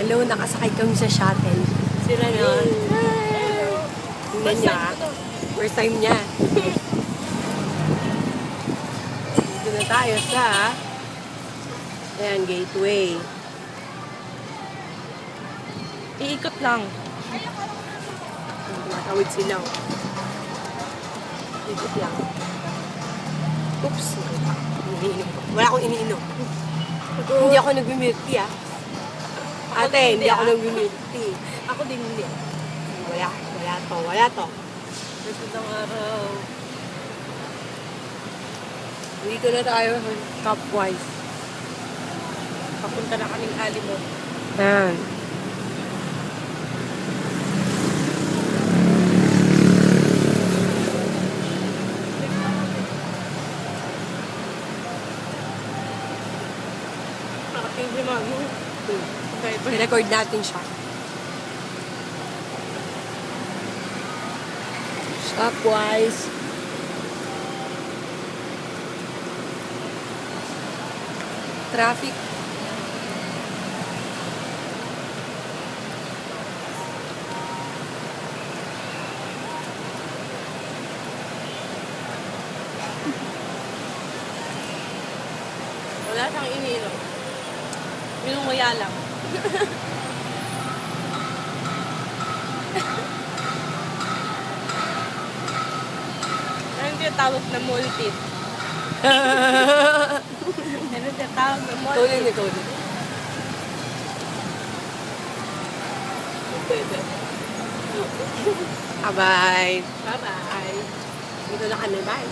Hello, nakasakay kami sa shuttle. Sila na. Tingnan niya. First time niya. Dito na tayo sa Ayan, gateway. Iikot lang. Tumatawid sila. oh. Ikot lang. Oops. Wala akong iniinom. Hindi ako nag-milk tea, ah. Ate, hindi ako ah. nag-milk tea. Ako din hindi. Wala. Wala to. Wala to. Magandang araw. Dito na tayo sa Cupwise. Papunta na kaming alimo. Ayan. Nakating si mami. Okay, ba? I-record natin siya. Cupwise. Traffic. Wala siyang iniinom. Minunguya lang. Ano yung tinatawag na multit? Ano yung tinatawag na Ikaw din, multit? ikaw din. Ah, bye. Bye-bye. Dito na kami. Bye.